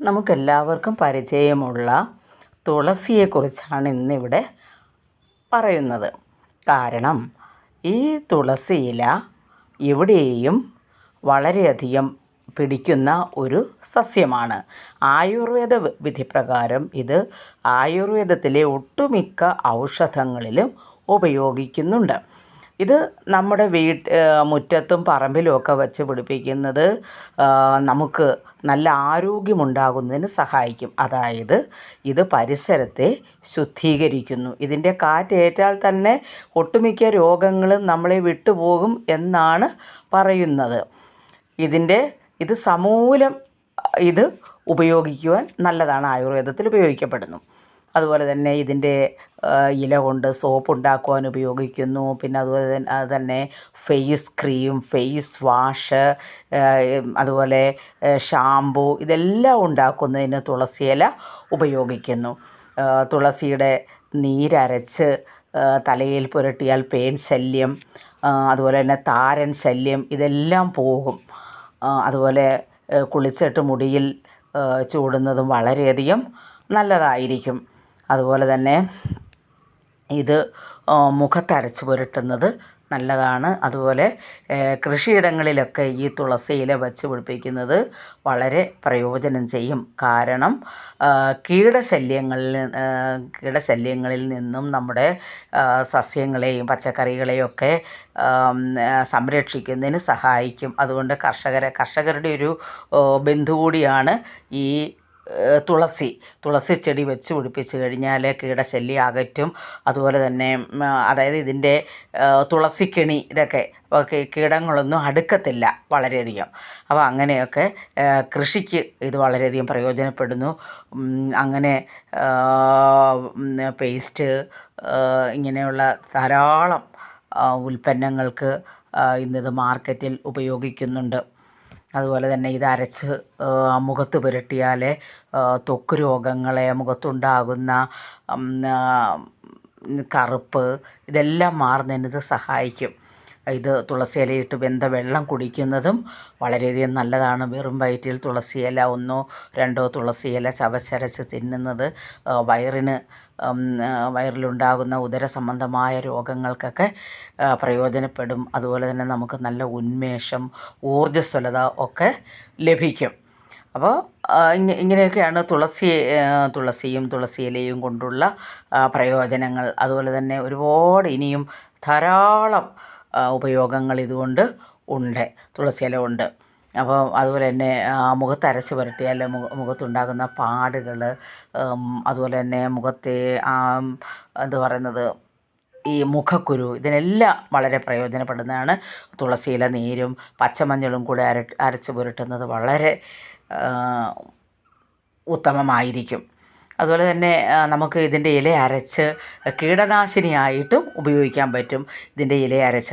നമുക്കെല്ലാവർക്കും പരിചയമുള്ള തുളസിയെക്കുറിച്ചാണ് ഇന്നിവിടെ പറയുന്നത്. കാരണം ഈ തുളസി ഇല എവിടെയും വളരെയധികം പിടിക്കുന്ന ഒരു സസ്യമാണ്. ആയുർവേദ വിധിപ്രകാരം ഇത് ആയുർവേദത്തിലെ ഒട്ടുമിക്ക ഔഷധങ്ങളിലും ഉപയോഗിക്കുന്നുണ്ട്. ഇത് നമ്മുടെ വീട്ട് മുറ്റത്തും പറമ്പിലുമൊക്കെ വെച്ച് പിടിപ്പിക്കുന്നത് നമുക്ക് നല്ല ആരോഗ്യമുണ്ടാകുന്നതിന് സഹായിക്കും. അതായത് ഇത് പരിസരത്തെ ശുദ്ധീകരിക്കുന്നു. ഇതിന്റെ കാറ്റേറ്റാൽ തന്നെ ഒട്ടുമിക്ക രോഗങ്ങളും നമ്മളെ വിട്ടുപോകും എന്നാണ് പറയുന്നത്. ഇതിന്റെ ഇത് സമൂലം ഇത് ഉപയോഗിക്കുവാൻ നല്ലതാണ്. ആയുർവേദത്തിൽ ഉപയോഗിക്കപ്പെടുന്നു. അതുപോലെ തന്നെ ഇതിന്റെ ഇല കൊണ്ട് സോപ്പ് ഉണ്ടാക്കുവാൻ ഉപയോഗിക്കുന്നു. പിന്നെ അതുപോലെ തന്നെ ഫേസ് ക്രീം ഫേസ് വാഷ് അതുപോലെ ഷാമ്പു ഇതെല്ലാം ഉണ്ടാക്കുന്നതിന് തുളസിയില ഉപയോഗിക്കുന്നു. തുളസിയുടെ നീരരച്ച് തലയിൽ പുരട്ടിയാൽ പേൻ ശല്യം അതുപോലെ തന്നെ താരൻ ശല്യം ഇതെല്ലാം പോകും. അതുപോലെ കുളിച്ചിട്ട് മുടിയിൽ ചൂടുന്നതും വളരെയധികം നല്ലതായിരിക്കും. അതുപോലെ തന്നെ ഇത് മുഖത്തരച്ച് പുരട്ടുന്നത് നല്ലതാണ്. അതുപോലെ കൃഷിയിടങ്ങളിലൊക്കെ ഈ തുളസി ഇല വച്ച് പിടിപ്പിക്കുന്നത് വളരെ പ്രയോജനം ചെയ്യും. കാരണം കീടശല്യങ്ങളിൽ കീടശല്യങ്ങളിൽ നിന്നും നമ്മുടെ സസ്യങ്ങളെയും പച്ചക്കറികളെയും ഒക്കെ സംരക്ഷിക്കുന്നതിന് സഹായിക്കും. അതുകൊണ്ട് കർഷകരെ കർഷകരുടെ ഒരു ബന്ധു കൂടിയാണ് ഈ തുളസി. തുളസി ചെടി വെച്ച് പിടിപ്പിച്ച് കഴിഞ്ഞാൽ കീടശല്യം അകറ്റും. അതുപോലെ തന്നെ അതായത് ഇതിന്റെ തുളസിക്കെണി ഇതൊക്കെ കീടങ്ങളൊന്നും അടുക്കത്തില്ല വളരെയധികം. അപ്പോൾ അങ്ങനെയൊക്കെ കൃഷിക്ക് ഇത് വളരെയധികം പ്രയോജനപ്പെടുന്നു. അങ്ങനെ പേസ്റ്റ് ഇങ്ങനെയുള്ള ധാരാളം ഉൽപ്പന്നങ്ങൾക്ക് ഇന്നിത് മാർക്കറ്റിൽ ഉപയോഗിക്കുന്നുണ്ട്. അതുപോലെ തന്നെ ഇത് അരച്ച് മുഖത്ത് പുരട്ടിയാൽ ത്വക്ക് രോഗങ്ങളെ മുഖത്തുണ്ടാകുന്ന കറുപ്പ് ഇതെല്ലാം മാറുന്നതിന് ഇത് സഹായിക്കും. ഇത് തുളസിയിലയിട്ട് വെന്ത വെള്ളം കുടിക്കുന്നതും വളരെയധികം നല്ലതാണ്. വെറും വയറ്റിൽ തുളസിയില ഒന്നോ രണ്ടോ തുളസിയില ചവച്ചരച്ച് തിന്നുന്നത് വയറിന് വയറിലുണ്ടാകുന്ന ഉദര സംബന്ധമായ രോഗങ്ങൾക്കൊക്കെ പ്രയോജനപ്പെടും. അതുപോലെ തന്നെ നമുക്ക് നല്ല ഉന്മേഷം ഊർജസ്വലത ഒക്കെ ലഭിക്കും. അപ്പോൾ ഇങ്ങനെയൊക്കെയാണ് തുളസി തുളസിയും തുളസിയിലയും കൊണ്ടുള്ള പ്രയോജനങ്ങൾ. അതുപോലെ തന്നെ ഒരുപാട് ഇനിയും ധാരാളം ഉപയോഗങ്ങൾ ഇതുകൊണ്ട് ഉണ്ട്. തുളസി ഇല ഉണ്ട്. അപ്പോൾ അതുപോലെ തന്നെ മുഖത്ത് അരച്ച് പുരട്ടിയാൽ മുഖത്തുണ്ടാകുന്ന പാടുകൾ അതുപോലെ തന്നെ മുഖത്തെ എന്ത് പറയുന്നത് ഈ മുഖക്കുരു ഇതിനെല്ലാം വളരെ പ്രയോജനപ്പെടുന്നതാണ്. തുളസിയില നീരും പച്ചമഞ്ഞളും കൂടെ അര അരച്ച് പുരട്ടുന്നത് വളരെ ഉത്തമമായിരിക്കും. അതുപോലെ തന്നെ നമുക്ക് ഇതിന്റെ ഇല അരച്ച് കീടനാശിനിയായിട്ടും ഉപയോഗിക്കാൻ പറ്റും. ഇതിന്റെ ഇല അരച്ച്